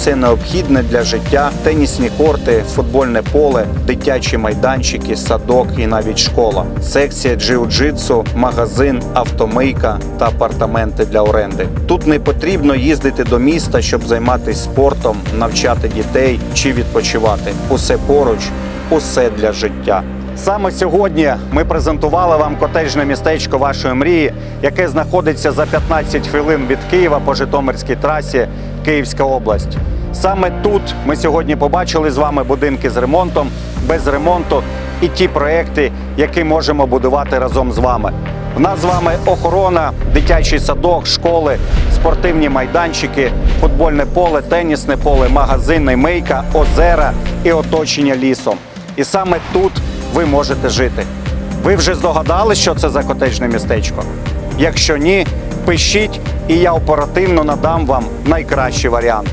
усе необхідне для життя: тенісні корти, футбольне поле, дитячі майданчики, садок і навіть школа, секція джиу-джитсу, магазин, автомийка та апартаменти для оренди. Тут не потрібно їздити до міста, щоб займатися спортом, навчати дітей чи відпочивати. Усе поруч, усе для життя. Саме сьогодні ми презентували вам котеджне містечко вашої мрії, яке знаходиться за 15 хвилин від Києва по Житомирській трасі Київська область. Саме тут ми сьогодні побачили з вами будинки з ремонтом, без ремонту і ті проекти, які можемо будувати разом з вами. У нас з вами охорона, дитячий садок, школи, спортивні майданчики, футбольне поле, тенісне поле, магазини, мийка, озера і оточення лісом. І саме тут ви можете жити. Ви вже здогадали, що це за котеджне містечко? Якщо ні, пишіть, і я оперативно надам вам найкращі варіанти.